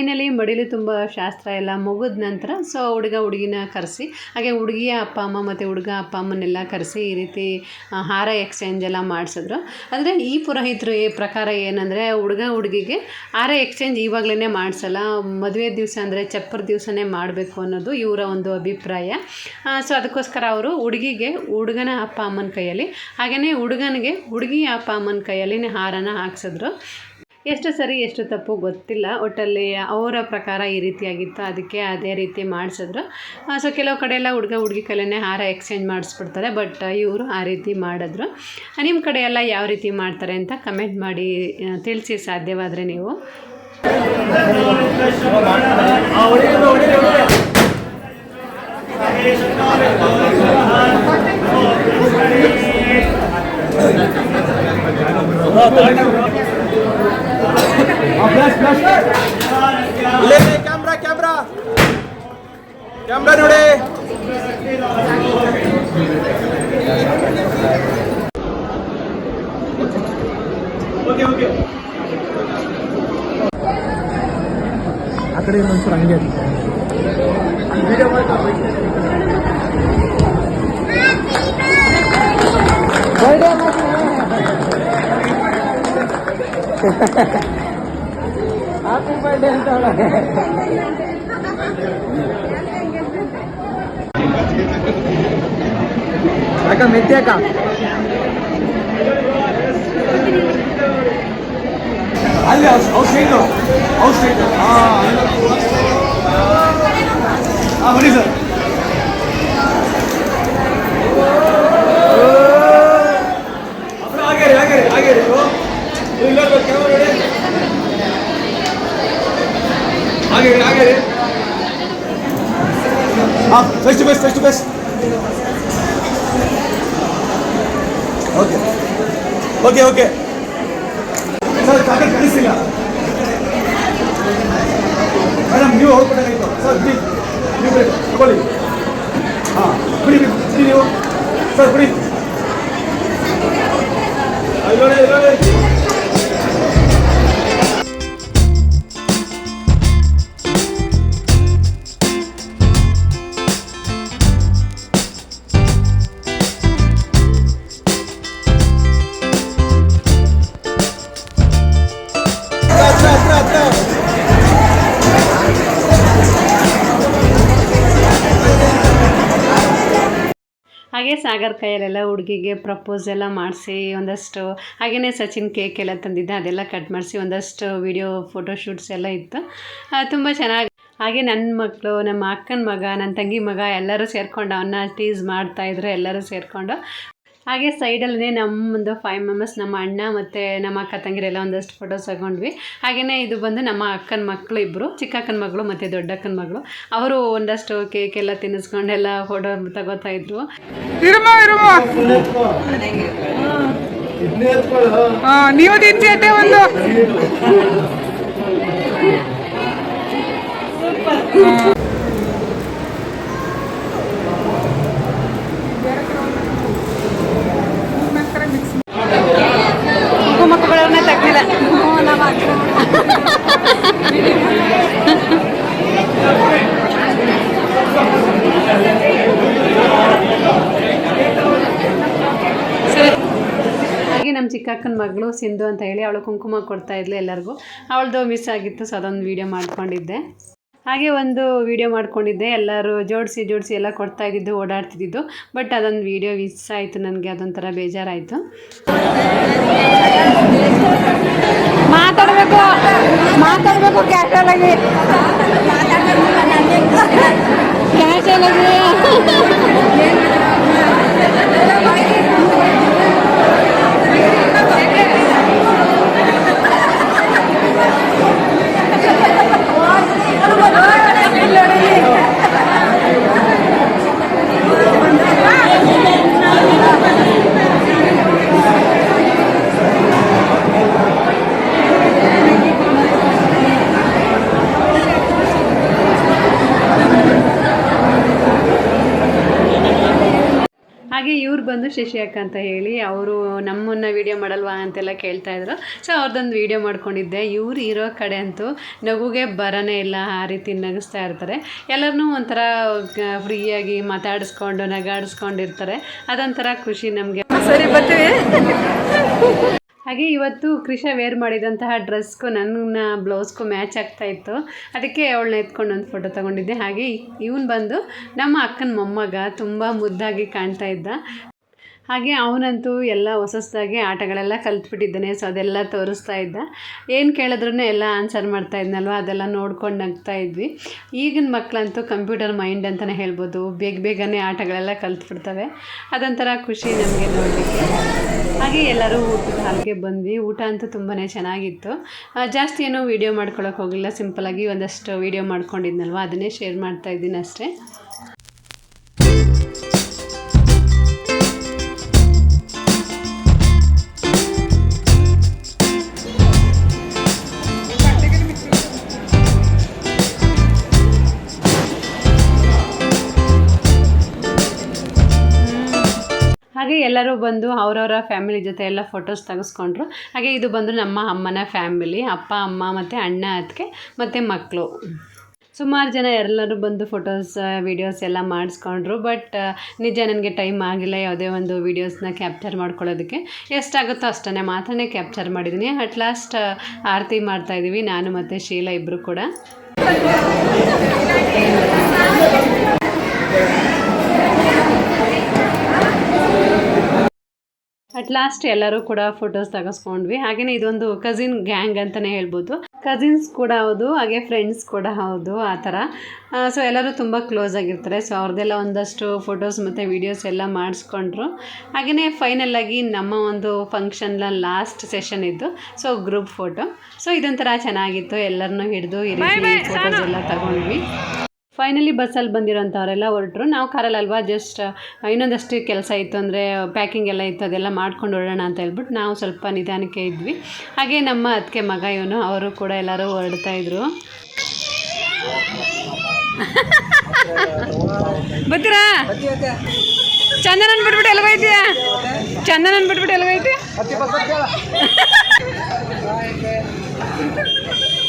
ಫೈನಲಿ ಮಡಿಲು ತುಂಬ ಶಾಸ್ತ್ರ ಎಲ್ಲ ಮುಗಿದ ನಂತರ ಸೊ ಹುಡುಗ ಹುಡುಗಿನ ಕರೆಸಿ, ಹಾಗೆ ಹುಡುಗಿಯ ಅಪ್ಪ ಅಮ್ಮ ಮತ್ತು ಹುಡುಗ ಅಪ್ಪ ಅಮ್ಮನೆಲ್ಲ ಕರೆಸಿ ಈ ರೀತಿ ಹಾರ ಎಕ್ಸ್ಚೇಂಜ್ ಎಲ್ಲ ಮಾಡಿಸಿದ್ರು. ಅಂದರೆ ಈ ಪುರೋಹಿತರು ಈ ಪ್ರಕಾರ ಏನಂದರೆ, ಹುಡುಗ ಹುಡುಗಿಗೆ ಹಾರ ಎಕ್ಸ್ಚೇಂಜ್ ಇವಾಗಲೇ ಮಾಡಿಸಲ್ಲ, ಮದುವೆ ದಿವಸ ಅಂದರೆ ಚಪ್ಪರ ದಿವಸನೇ ಮಾಡಬೇಕು ಅನ್ನೋದು ಇವರ ಒಂದು ಅಭಿಪ್ರಾಯ. ಸೊ ಅದಕ್ಕೋಸ್ಕರ ಅವರು ಹುಡುಗಿಗೆ ಹುಡುಗನ ಅಪ್ಪ ಅಮ್ಮನ ಕೈಯಲ್ಲಿ ಹಾಗೆಯೇ ಹುಡುಗನಿಗೆ ಹುಡುಗಿಯ ಅಪ್ಪ ಅಮ್ಮನ ಕೈಯಲ್ಲಿ ಹಾರನ ಹಾಕ್ಸಿದ್ರು. ಎಷ್ಟು ಸರಿ, ಎಷ್ಟು ತಪ್ಪು ಗೊತ್ತಿಲ್ಲ. ಒಟ್ಟಲ್ಲಿ ಅವರ ಪ್ರಕಾರ ಈ ರೀತಿಯಾಗಿತ್ತು. ಅದಕ್ಕೆ ಅದೇ ರೀತಿ ಮಾಡಿಸಿದ್ರು. ಸೊ ಕೆಲವು ಕಡೆ ಎಲ್ಲ ಹುಡುಗ ಹುಡುಗಿ ಕಲೆನೇ ಹಾರ ಎಕ್ಸ್ಚೇಂಜ್ ಮಾಡಿಸ್ಬಿಡ್ತಾರೆ. ಬಟ್ ಇವರು ಆ ರೀತಿ ಮಾಡಿದ್ರು. ನಿಮ್ಮ ಕಡೆ ಎಲ್ಲ ಯಾವ ರೀತಿ ಮಾಡ್ತಾರೆ ಅಂತ ಕಮೆಂಟ್ ಮಾಡಿ ತಿಳಿಸಿ ಸಾಧ್ಯವಾದರೆ ನೀವು. ಕ್ಯಾಮ್ರಾ ಕ್ಯಾಮ್ರಾ ಕ್ಯಾಮ್ರಾ ನೋಡಿ ಓಕೆ ಓಕೆ ಆ ಕಡೆ ಇನ್ನೊಂದ್ಸಲ ಹಂಗೆ ವಿಡಿಯೋ ಮಾಡ್ತಾ ಯಾಕ ಮೆತ್ಯಾಕ ಅಲ್ಲಿ ಔಟ್ ಸೈಡ್ ಔಟ್ ಸೈಡ್ ಹಾಂ ಹಾಂ ಬನ್ನಿ ಸರ್ ಹಾಗೆ ಹಾಗೆ ಹಾಗೆ ಇಲ್ಲ ಕ್ಯಾಮರಾ ನೋಡಿ first best first best okay okay okay sir ಕಾಗದ ಕಳಿಸಿಲ್ಲ. ಮೇಡಮ್ ನೀವು ಹೋಗ್ಬೇಕಾಗಿತ್ತು ಸರ್ ಪ್ಲೀಸ್ ನೀವು ತಗೊಳ್ಳಿ. ಹಾಂ, ಬಿಡಿ ನೀವು. ಸರ್ ಬಿಡಿ. ಅಲ್ಲೋಡಿ ಹಾಗೆ ಸಾಗರ್ ಕೈಯಲ್ಲೆಲ್ಲ ಹುಡುಗಿಗೆ ಪ್ರಪೋಸ್ ಎಲ್ಲ ಮಾಡಿಸಿ ಒಂದಷ್ಟು ಹಾಗೆಯೇ ಸಚಿನ್ ಕೇಕ್ ಎಲ್ಲ ತಂದಿದ್ದೆ, ಅದೆಲ್ಲ ಕಟ್ ಮಾಡಿಸಿ ಒಂದಷ್ಟು ವಿಡಿಯೋ ಫೋಟೋಶೂಟ್ಸ್ ಎಲ್ಲ ಇತ್ತು. ತುಂಬ ಚೆನ್ನಾಗಿ, ಹಾಗೆ ನನ್ನ ಮಕ್ಕಳು ನಮ್ಮ ಅಕ್ಕನ ಮಗ ನನ್ನ ತಂಗಿ ಮಗ ಎಲ್ಲರೂ ಸೇರಿಕೊಂಡು ಅವನ್ನ ಟೀಸ್ ಮಾಡ್ತಾಯಿದ್ರು ಎಲ್ಲರೂ ಸೇರಿಕೊಂಡು. ಹಾಗೆ ಸೈಡಲ್ಲೇ ನಮ್ಮೊಂದು ಫೈವ್ ಮೆಂಬರ್ಸ್ ನಮ್ಮ ಅಣ್ಣ ಮತ್ತು ನಮ್ಮ ಅಕ್ಕ ತಂಗಿರೆಲ್ಲ ಒಂದಷ್ಟು ಫೋಟೋಸ್ ತಗೊಂಡ್ವಿ. ಹಾಗೆಯೇ ಇದು ಬಂದು ನಮ್ಮ ಅಕ್ಕನ ಮಕ್ಕಳು ಇಬ್ಬರು ಚಿಕ್ಕ ಅಕ್ಕನ ಮಗಳು ಮತ್ತು ದೊಡ್ಡ ಅಕ್ಕನ ಮಗಳು. ಅವರು ಒಂದಷ್ಟು ಕೇಕ್ ಎಲ್ಲ ತಿನ್ನಿಸ್ಕೊಂಡೆಲ್ಲ ಫೋಟೋ ತಗೋತಾ ಇದ್ರು. ನೀವು ಒಂದು. ಕುಂಕುಮಕ್ಕಳನ್ನ ತೆಗ್ದಿಲ್ಲ ಹಾಗೆ ನಮ್ಮ ಚಿಕ್ಕ ಅಕ್ಕನ ಮಗಳು ಸಿಂಧು ಅಂತ ಹೇಳಿ ಅವಳು ಕುಂಕುಮ ಕೊಡ್ತಾ ಇದ್ಲು ಎಲ್ಲರಿಗೂ. ಅವಳದು ಮಿಸ್ ಆಗಿತ್ತು ಸೊ ಅದೊಂದು ವೀಡಿಯೋ ಮಾಡ್ಕೊಂಡಿದ್ದೆ. ಹಾಗೆ ಒಂದು ವಿಡಿಯೋ ಮಾಡ್ಕೊಂಡಿದ್ದೆ. ಎಲ್ಲರೂ ಜೋಡಿಸಿ ಜೋಡಿಸಿ ಎಲ್ಲ ಕೊಡ್ತಾ ಇದ್ದಿದ್ದು ಓಡಾಡ್ತಿದ್ದು ಬಟ್ ಅದೊಂದು ವೀಡಿಯೋ ಮಿಸ್ ಆಯಿತು ನನಗೆ ಅದೊಂಥರ ಬೇಜಾರಾಯಿತು. ಮಾತಾಡಬೇಕು ಮಾತಾಡಬೇಕು ಕ್ಯಾಶಲ್ ಆಗಿ [laughs] [laughs] ಕ್ಯಾಶುವಲ್ ಆಗಿ ಹಾಗೆ ಇವ್ರು ಬಂದು ಶಶಿ ಅಕ್ಕ ಅಂತ ಹೇಳಿ ಅವರು ನಮ್ಮನ್ನ ವೀಡಿಯೋ ಮಾಡಲ್ವಾ ಅಂತೆಲ್ಲ ಕೇಳ್ತಾ ಇದ್ರು. ಸೊ ಅವ್ರದ್ದೊಂದು ವೀಡಿಯೋ ಮಾಡ್ಕೊಂಡಿದ್ದೆ. ಇವ್ರು ಇರೋ ಕಡೆ ಅಂತೂ ನಗುಗೆ ಬರನೇ ಇಲ್ಲ, ಆ ರೀತಿ ನಗಿಸ್ತಾ ಇರ್ತಾರೆ. ಎಲ್ಲರನ್ನೂ ಒಂಥರ ಫ್ರೀಯಾಗಿ ಮಾತಾಡಿಸ್ಕೊಂಡು ನಗಾಡಿಸ್ಕೊಂಡಿರ್ತಾರೆ. ಅದೊಂಥರ ಖುಷಿ ನಮಗೆ. ಸರಿ, ಬರ್ತೀವಿ. ಹಾಗೆ ಇವತ್ತು ಕೃಷ ವೇರ್ ಮಾಡಿದಂತಹ ಡ್ರೆಸ್ಗೂ ನನ್ನ ಬ್ಲೌಸ್ಗೂ ಮ್ಯಾಚ್ ಆಗ್ತಾ ಇತ್ತು. ಅದಕ್ಕೆ ಅವಳನ್ನ ಎತ್ಕೊಂಡು ಒಂದು ಫೋಟೋ ತೊಗೊಂಡಿದ್ದೆ. ಹಾಗೆ ಇವನು ಬಂದು ನಮ್ಮ ಅಕ್ಕನ ಮೊಮ್ಮಗ ತುಂಬ ಮುದ್ದಾಗಿ ಕಾಣ್ತಾ ಇದ್ದ. ಹಾಗೆ ಅವನಂತೂ ಎಲ್ಲ ಹೊಸ ಹೊಸದಾಗಿ ಆಟಗಳೆಲ್ಲ ಕಲ್ತ್ಬಿಟ್ಟಿದ್ದಾನೆ ಸೊ ಅದೆಲ್ಲ ತೋರಿಸ್ತಾ ಇದ್ದ. ಏನು ಕೇಳಿದ್ರೂ ಎಲ್ಲ ಆನ್ಸರ್ ಮಾಡ್ತಾ ಇದ್ನಲ್ವ? ಅದೆಲ್ಲ ನೋಡ್ಕೊಂಡು ನಗ್ತಾ ಇದ್ವಿ. ಈಗಿನ ಮಕ್ಕಳಂತೂ ಕಂಪ್ಯೂಟರ್ ಮೈಂಡ್ ಅಂತಲೇ ಹೇಳ್ಬೋದು. ಬೇಗ ಬೇಗನೆ ಆಟಗಳೆಲ್ಲ ಕಲ್ತ್ಬಿಡ್ತವೆ. ಅದೊಂಥರ ಖುಷಿ ನಮಗೆ ನೋಡಲಿಕ್ಕೆ. ಹಾಗೆ ಎಲ್ಲರೂ ಊಟದ ಹಾಲಿಗೆ ಬಂದ್ವಿ. ಊಟ ಅಂತೂ ತುಂಬಾ ಚೆನ್ನಾಗಿತ್ತು. ಜಾಸ್ತಿ ಏನೋ ವೀಡಿಯೋ ಮಾಡ್ಕೊಳಕ್ಕೆ ಹೋಗಿಲ್ಲ. ಸಿಂಪಲಾಗಿ ಒಂದಷ್ಟು ವೀಡಿಯೋ ಮಾಡ್ಕೊಂಡಿದ್ನಲ್ವ? ಅದನ್ನೇ ಶೇರ್ ಮಾಡ್ತಾ ಇದ್ದೀನಿ ಅಷ್ಟೇ ಎಲ್ಲರೂ ಬಂದು ಅವರವರ ಫ್ಯಾಮಿಲಿ ಜೊತೆ ಎಲ್ಲ ಫೋಟೋಸ್ ತೆಗೆಸ್ಕೊಂಡ್ರು. ಹಾಗೆ ಇದು ಬಂದು ನಮ್ಮ ಅಮ್ಮನ ಫ್ಯಾಮಿಲಿ ಅಪ್ಪ, ಅಮ್ಮ ಮತ್ತು ಅಣ್ಣ ಅದಕ್ಕೆ ಮತ್ತು ಮಕ್ಕಳು ಸುಮಾರು ಜನ ಎಲ್ಲರೂ ಬಂದು ಫೋಟೋಸ್ ವೀಡಿಯೋಸ್ ಎಲ್ಲ ಮಾಡಿಸ್ಕೊಂಡ್ರು. ಬಟ್ ನಿಜ ನನಗೆ ಟೈಮ್ ಆಗಿಲ್ಲ ಯಾವುದೇ ಒಂದು ವೀಡಿಯೋಸ್ನ ಕ್ಯಾಪ್ಚರ್ ಮಾಡ್ಕೊಳ್ಳೋದಕ್ಕೆ. ಎಷ್ಟಾಗುತ್ತೋ ಅಷ್ಟನ್ನೇ ಮಾತ್ರನೇ ಕ್ಯಾಪ್ಚರ್ ಮಾಡಿದ್ದೀನಿ ಅಟ್ ಲಾಸ್ಟ್ ಆರತಿ ಮಾಡ್ತಾಯಿದ್ದೀವಿ ನಾನು ಮತ್ತು ಶೀಲಾ ಇಬ್ಬರು ಕೂಡ. ಅಟ್ ಲಾಸ್ಟ್ ಎಲ್ಲರೂ ಕೂಡ ಫೋಟೋಸ್ ತಗಸ್ಕೊಂಡ್ವಿ. ಹಾಗೆಯೇ ಇದೊಂದು ಕಸಿನ್ ಗ್ಯಾಂಗ್ ಅಂತಾನೆ ಹೇಳ್ಬೋದು. ಕಸಿನ್ಸ್ ಕೂಡ ಹೌದು ಹಾಗೆ ಫ್ರೆಂಡ್ಸ್ ಕೂಡ ಹೌದು ಆ ಥರ. ಸೊ ಎಲ್ಲರೂ ತುಂಬ ಕ್ಲೋಸ್ ಆಗಿರ್ತಾರೆ. ಸೊ ಅವ್ರದ್ದೆಲ್ಲ ಒಂದಷ್ಟು ಫೋಟೋಸ್ ಮತ್ತು ವೀಡಿಯೋಸ್ ಎಲ್ಲ ಮಾಡಿಸ್ಕೊಂಡ್ರು. ಹಾಗೆಯೇ ಆಗಿ ನಮ್ಮ ಒಂದು ಫಂಕ್ಷನ್ನ ಲಾಸ್ಟ್ ಸೆಷನ್ ಇದ್ದು ಸೊ ಗ್ರೂಪ್ ಫೋಟೋ ಸೊ ಇದೊಂಥರ ಚೆನ್ನಾಗಿತ್ತು. ಎಲ್ಲರನ್ನೂ ಹಿಡಿದು ಈ ರೀತಿ ಫೋಟೋಸ್ ಎಲ್ಲ ತಗೊಂಡ್ವಿ. ಫೈನಲಿ ಬಸ್ಸಲ್ಲಿ ಬಂದಿರೋಂಥವರೆಲ್ಲ ಹೊರಟ್ರು. ನಾವು ಕಾರಲ್ಲಿ ಅಲ್ವಾ ಜಸ್ಟ್ ಇನ್ನೊಂದಷ್ಟು ಕೆಲಸ ಇತ್ತು ಅಂದರೆ ಪ್ಯಾಕಿಂಗ್ ಎಲ್ಲ ಇತ್ತು ಅದೆಲ್ಲ ಮಾಡ್ಕೊಂಡು ಹೊರಡೋಣ ಅಂತ ಹೇಳ್ಬಿಟ್ಟು ನಾವು ಸ್ವಲ್ಪ ನಿಧಾನಕ್ಕೆ ಇದ್ವಿ. ಹಾಗೆ ನಮ್ಮ ಅದಕ್ಕೆ ಮಗ ಇವನು ಅವರು ಕೂಡ ಎಲ್ಲರೂ ಹೊರಡ್ತಾ ಇದ್ರು. ಬರ್ತೀರಾ? ಚಂದನನ್ ಬಿಟ್ಬಿಟ್ಟು ಎಲ್ಗೈತೀಯ ಚಂದನನ್ ಬಿಟ್ಬಿಟ್ಟು ಎಲ್ಗೈತಿ [laughs]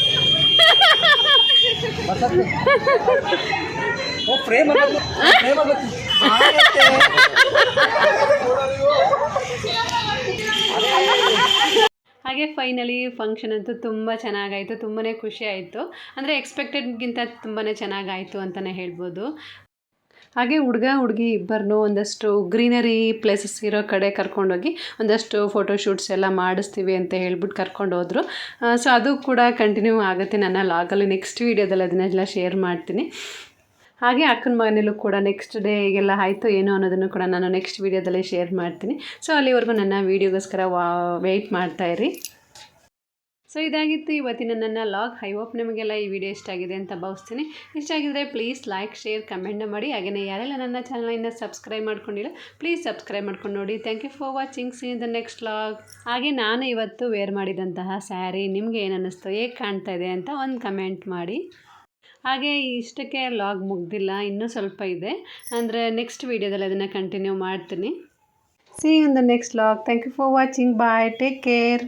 ಹಾಗೆ ಫೈನಲಿ ಫಂಕ್ಷನ್ ಅಂತೂ ತುಂಬ ಚೆನ್ನಾಗಾಯಿತು ತುಂಬಾ ಖುಷಿ ಆಯಿತು. ಅಂದರೆ ಎಕ್ಸ್ಪೆಕ್ಟೆಡ್ಗಿಂತ ತುಂಬಾ ಚೆನ್ನಾಗಾಯಿತು ಅಂತಲೇ ಹೇಳ್ಬೋದು. ಹಾಗೆ ಹುಡುಗ, ಹುಡುಗಿ ಇಬ್ಬರನ್ನೂ ಒಂದಷ್ಟು ಗ್ರೀನರಿ ಪ್ಲೇಸಸ್ ಇರೋ ಕಡೆ ಕರ್ಕೊಂಡೋಗಿ ಒಂದಷ್ಟು ಫೋಟೋ ಶೂಟ್ಸ್ ಎಲ್ಲ ಮಾಡಿಸ್ತೀವಿ ಅಂತ ಹೇಳ್ಬಿಟ್ಟು ಕರ್ಕೊಂಡು ಹೋದರು. ಸೊ ಅದು ಕೂಡ ಕಂಟಿನ್ಯೂ ಆಗುತ್ತೆ ನನ್ನ ಲಾಗಲ್ಲಿ ನೆಕ್ಸ್ಟ್ ವೀಡಿಯೋದಲ್ಲಿ ಅದನ್ನೆಲ್ಲ ಶೇರ್ ಮಾಡ್ತೀನಿ. ಹಾಗೆ ಅಕ್ಕನ ಮಗನಲ್ಲೂ ಕೂಡ ನೆಕ್ಸ್ಟ್ ಡೇ ಎಲ್ಲ ಆಯಿತು, ಏನು ಅನ್ನೋದನ್ನು ಕೂಡ ನಾನು ನೆಕ್ಸ್ಟ್ ವೀಡಿಯೋದಲ್ಲಿ ಶೇರ್ ಮಾಡ್ತೀನಿ. ಸೊ ಅಲ್ಲಿವರೆಗೂ ನನ್ನ ವೀಡಿಯೋಗೋಸ್ಕರ ವಾ ವೆಯ್ಟ್ ಮಾಡ್ತಾಯಿರಿ ಸೊ, ಇದಾಗಿತ್ತು ಇವತ್ತಿನ ನನ್ನ ಲಾಗ್. ಐ ಹೋಪ್ ನಿಮಗೆಲ್ಲ ಈ ವಿಡಿಯೋ ಇಷ್ಟ ಆಗಿದೆ ಅಂತ ಭಾವಿಸ್ತೀನಿ. ಇಷ್ಟ ಆಗಿದ್ರೆ ಪ್ಲೀಸ್ ಲೈಕ್ ಶೇರ್ ಕಮೆಂಟ್ ಮಾಡಿ. ಹಾಗೆಯೇ ಯಾರೆಲ್ಲ ನನ್ನ ಚಾನಲ್ ಇನ್ನೂ ಸಬ್ಸ್ಕ್ರೈಬ್ ಮಾಡ್ಕೊಂಡಿಲ್ಲ ಪ್ಲೀಸ್ ಸಬ್ಸ್ಕ್ರೈಬ್ ಮಾಡ್ಕೊಂಡು ನೋಡಿ. Thank you for watching see in the next log. ಹಾಗೆ ನಾನು ಇವತ್ತು ವೇರ್ ಮಾಡಿದಂತಹ ಸ್ಯಾರಿ ನಿಮಗೆ ಏನು ಅನ್ನಿಸ್ತು, ಹೇಗೆ ಕಾಣ್ತಾ ಇದೆ ಅಂತ ಒಂದು ಕಮೆಂಟ್ ಮಾಡಿ. ಹಾಗೆ ಇಷ್ಟಕ್ಕೆ ಲಾಗ್ ಮುಗ್ದಿಲ್ಲ, ಇನ್ನೂ ಸ್ವಲ್ಪ ಇದೆ. ಅಂದರೆ ನೆಕ್ಸ್ಟ್ ವೀಡಿಯೋದಲ್ಲಿ ಅದನ್ನು ಕಂಟಿನ್ಯೂ ಮಾಡ್ತೀನಿ. See in the next log. Thank you for watching bye take care